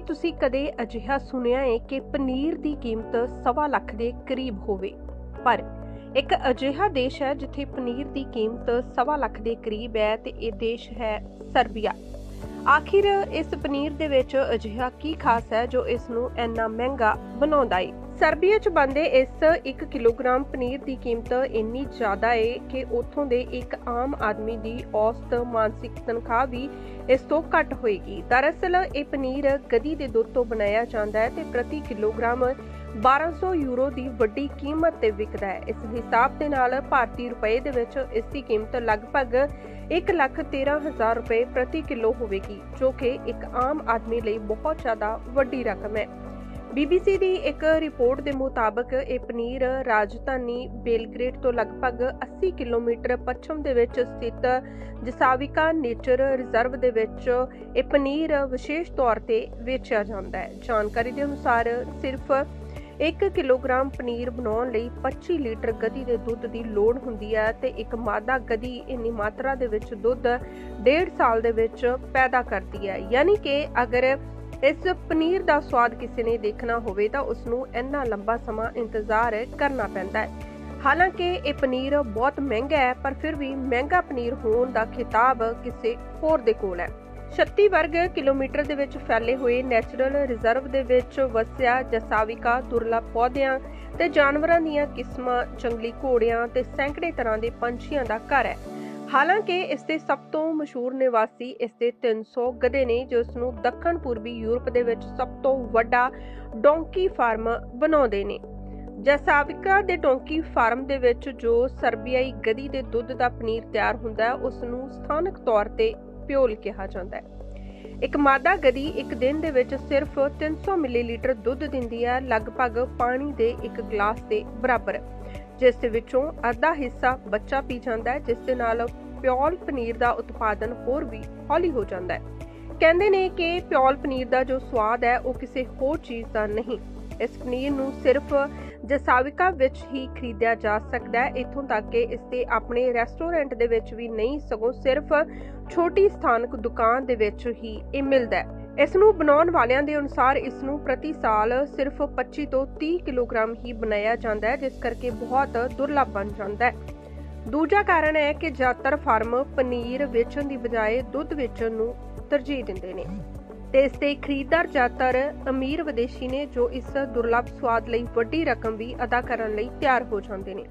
ਕੀ ਤੁਸੀਂ ਕਦੇ ਅਜਿਹਾ ਸੁਣਿਆ ਹੈ ਕਿ ਪਨੀਰ ਦੀ ਕੀਮਤ ਸਵਾ ਲੱਖ ਦੇ ਕਰੀਬ ਹੋਵੇ? ਪਰ ਇੱਕ ਅਜਿਹਾ ਦੇਸ਼ ਹੈ ਜਿੱਥੇ ਪਨੀਰ ਦੀ ਕੀਮਤ ਸਵਾ ਲੱਖ ਦੇ ਕਰੀਬ ਹੈ ਤੇ ਇਹ ਦੇਸ਼ ਹੈ ਸਰਬੀਆ। ਆਖਿਰ ਇਸ ਪਨੀਰ ਦੇ ਵਿੱਚ ਅਜਿਹਾ ਕੀ ਖਾਸ ਹੈ ਜੋ ਇਸ ਨੂੰ ਇੰਨਾ ਮਹਿੰਗਾ ਬਣਾਉਂਦਾ ਹੈ ਸਰਬੀਆ 'ਚ ਬੰਦੇ ਇਸ 1 ਕਿਲੋਗ੍ਰਾਮ ਪਨੀਰ ਦੀ ਕੀਮਤ ਇੰਨੀ ਜ਼ਿਆਦਾ ਏ ਕਿ ਉੱਥੋਂ ਦੇ ਇੱਕ ਆਮ ਆਦਮੀ ਦੀ ਔਸਤ ਮਾਨਸਿਕ ਤਨਖਾਹ ਵੀ ਇਸ ਤੋਂ ਘੱਟ ਹੋਏਗੀ। ਦਰਅਸਲ ਇਹ ਪਨੀਰ ਗਦੀ ਦੇ ਦੁੱਧ ਤੋਂ ਬਣਾਇਆ ਜਾਂਦਾ ਹੈ ਤੇ ਪ੍ਰਤੀ ਕਿਲੋਗ੍ਰਾਮ 1200 ਯੂਰੋ ਦੀ ਵੱਡੀ ਕੀਮਤ ਤੇ ਵਿਕਦਾ ਹੈ। ਇਸ ਹਿਸਾਬ ਦੇ ਨਾਲ ਭਾਰਤੀ ਰੁਪਏ ਦੇ ਵਿੱਚ ਇਸ ਦੀ ਕੀਮਤ ਲਗਭਗ 113000 ਰੁਪਏ ਪ੍ਰਤੀ ਕਿਲੋ ਹੋਵੇਗੀ, ਜੋ ਕਿ ਇੱਕ ਆਮ ਆਦਮੀ ਲਈ ਬਹੁਤ ਜ਼ਿਆਦਾ ਵੱਡੀ ਰਕਮ ਹੈ। BBC ਦੀ ਇੱਕ ਰਿਪੋਰਟ ਦੇ ਮੁਤਾਬਕ ਇਹ ਪਨੀਰ ਰਾਜਧਾਨੀ ਬੇਲਗ੍ਰੇਡ ਤੋਂ ਲਗਭਗ 80 ਕਿਲੋਮੀਟਰ ਪੱਛਮ ਦੇ ਵਿੱਚ ਸਥਿਤ ਜਸਾਵਿਕਾ ਨੇਚਰ ਰਿਜ਼ਰਵ ਦੇ ਵਿੱਚ ਇਹ ਪਨੀਰ ਵਿਸ਼ੇਸ਼ ਤੌਰ ਤੇ ਵੇਚਿਆ ਜਾਂਦਾ ਹੈ। ਜਾਣਕਾਰੀ ਦੇ ਅਨੁਸਾਰ ਸਿਰਫ 1 ਕਿਲੋਗ੍ਰਾਮ ਪਨੀਰ ਬਣਾਉਣ ਲਈ 25 ਲੀਟਰ ਗਧੀ ਦੇ ਦੁੱਧ ਦੀ ਲੋੜ ਹੁੰਦੀ ਹੈ ਤੇ ਇੱਕ ਮਾਦਾ ਗਧੀ ਇੰਨੀ ਮਾਤਰਾ ਦੇ ਵਿੱਚ ਦੁੱਧ 1.5 ਸਾਲ ਦੇ ਵਿੱਚ ਪੈਦਾ ਕਰਦੀ ਹੈ। ਯਾਨੀ ਕਿ ਅਗਰ ਇਸ ਪਨੀਰ ਦਾ ਸਵਾਦ ਕਿਸੇ ਨੇ ਦੇਖਣਾ ਹੋਵੇ ਤਾਂ ਉਸ ਨੂੰ ਇੰਨਾ ਲੰਬਾ ਸਮਾਂ ਇੰਤਜ਼ਾਰ ਕਰਨਾ ਪੈਂਦਾ ਹੈ। ਹਾਲਾਂਕਿ ਇਹ ਪਨੀਰ ਬਹੁਤ ਮਹਿੰਗਾ ਹੈ, ਪਰ ਫਿਰ ਵੀ ਮਹਿੰਗਾ ਪਨੀਰ ਹੋਣ ਦਾ ਖਿਤਾਬ ਕਿਸੇ ਹੋਰ ਦੇ ਕੋਲ ਹੈ। 36 ਵਰਗ ਕਿਲੋਮੀਟਰ ਦੇ ਵਿੱਚ ਫੈਲੇ ਹੋਏ ਨੈਚੁਰਲ ਰਿਜ਼ਰਵ ਦੇ ਵਿੱਚ ਵਸਿਆ ਜਸਾਵਿਕਾ ਦੁਰਲਭ ਪੌਦਿਆਂ ਤੇ ਜਾਨਵਰਾਂ ਦੀਆਂ ਕਿਸਮਾਂ, ਜੰਗਲੀ ਘੋੜਿਆਂ ਤੇ ਸੈਂਕੜੇ ਤਰ੍ਹਾਂ ਦੇ ਪੰਛੀਆਂ ਦਾ ਘਰ ਹੈ। ਹਾਲਾਂਕਿ ਇਸ ਦੇ ਸਭ ਤੋਂ ਮਸ਼ਹੂਰ ਨਿਵਾਸੀ ਇਸ ਦੇ 300 ਗਧੇ ਨੇ ਜਿਸ ਨੂੰ ਦੱਖਣ ਪੂਰਬੀ ਯੂਰਪ ਦੇ ਵਿੱਚ ਸਭ ਤੋਂ ਵੱਡਾ ਡੋਂਕੀ ਫਾਰਮ ਬਣਾਉਂਦੇ ਨੇ। ਜਸਾਵਿਕਾ ਦੇ ਡੋਂਕੀ ਫਾਰਮ ਦੇ ਵਿੱਚ ਜੋ ਸਰਬੀਆਈ ਗਧੀ ਦੇ ਦੁੱਧ ਦਾ ਪਨੀਰ ਤਿਆਰ ਹੁੰਦਾ ਹੈ, ਉਸ ਨੂੰ ਸਥਾਨਕ ਤੌਰ ਤੇ ਪਿਓਲ ਕਿਹਾ ਜਾਂਦਾ ਹੈ। ਇੱਕ ਮਾਦਾ ਗਧੀ ਇੱਕ ਦਿਨ ਦੇ ਵਿੱਚ ਸਿਰਫ 300 ਮਿਲੀਲੀਟਰ ਦੁੱਧ ਦਿੰਦੀ ਹੈ, ਲਗਭਗ ਪਾਣੀ ਦੇ ਇੱਕ ਗਲਾਸ ਦੇ ਬਰਾਬਰ। ਜਿਸ ਦੇ ਵਿੱਚੋਂ ਅੱਧਾ ਹਿੱਸਾ ਬੱਚਾ ਪੀ ਜਾਂਦਾ ਹੈ, ਜਿਸ ਦੇ ਨਾਲ ਪਿਓਲ ਪਨੀਰ ਦਾ ਉਤਪਾਦਨ ਹੋਰ ਵੀ ਹੌਲੀ ਹੋ ਜਾਂਦਾ ਹੈ। ਕਹਿੰਦੇ ਨੇ ਕਿ ਪਿਓਲ ਪਨੀਰ ਦਾ ਜੋ ਸਵਾਦ ਹੈ, ਉਹ ਕਿਸੇ ਹੋਰ ਚੀਜ਼ ਦਾ ਨਹੀਂ। ਇਸ ਪਨੀਰ ਨੂੰ ਸਿਰਫ ਜਸਾਵਿਕਾ ਵਿੱਚ ਹੀ ਖਰੀਦਿਆ ਜਾ ਸਕਦਾ ਹੈ। ਇਥੋਂ ਤੱਕ ਕਿ ਇਸ ਦੇ ਆਪਣੇ ਰੈਸਟੋਰੈਂਟ ਦੇ ਵਿੱਚ ਵੀ ਨਹੀਂ, ਸਗੋਂ ਸਿਰਫ ਛੋਟੀ ਸਥਾਨਕ ਦੁਕਾਨ ਦੇ ਵਿੱਚ ਹੀ ਇਹ ਮਿਲਦਾ ਹੈ। ਇਸ ਨੂੰ ਬਣਾਉਣ ਵਾਲਿਆਂ ਦੇ ਅਨੁਸਾਰ ਇਸ ਨੂੰ ਪ੍ਰਤੀ ਸਾਲ ਸਿਰਫ 25 ਤੋਂ 30 ਕਿਲੋਗ੍ਰਾਮ ਹੀ ਬਣਾਇਆ ਜਾਂਦਾ ਹੈ, ਜਿਸ ਕਰਕੇ ਬਹੁਤ ਦੁਰਲੱਭ ਬਣ ਜਾਂਦਾ ਹੈ। ਦੂਜਾ ਕਾਰਨ ਹੈ ਕਿ ਜ਼ਿਆਦਾਤਰ ਫਾਰਮ ਪਨੀਰ ਵੇਚਣ ਦੀ ਬਜਾਏ ਦੁੱਧ ਵੇਚਣ ਨੂੰ ਤਰਜੀਹ ਦਿੰਦੇ ਨੇ। ਤੇ ਇਸ ਦੇ ਖਰੀਦਦਾਰ ਜ਼ਿਆਦਾਤਰ ਅਮੀਰ ਵਿਦੇਸ਼ੀ ਨੇ ਜੋ ਇਸ ਦੁਰਲੱਭ ਸਵਾਦ ਲਈ ਵੱਡੀ ਰਕਮ ਵੀ ਅਦਾ ਕਰਨ ਲਈ ਤਿਆਰ ਹੋ ਜਾਂਦੇ ਨੇ।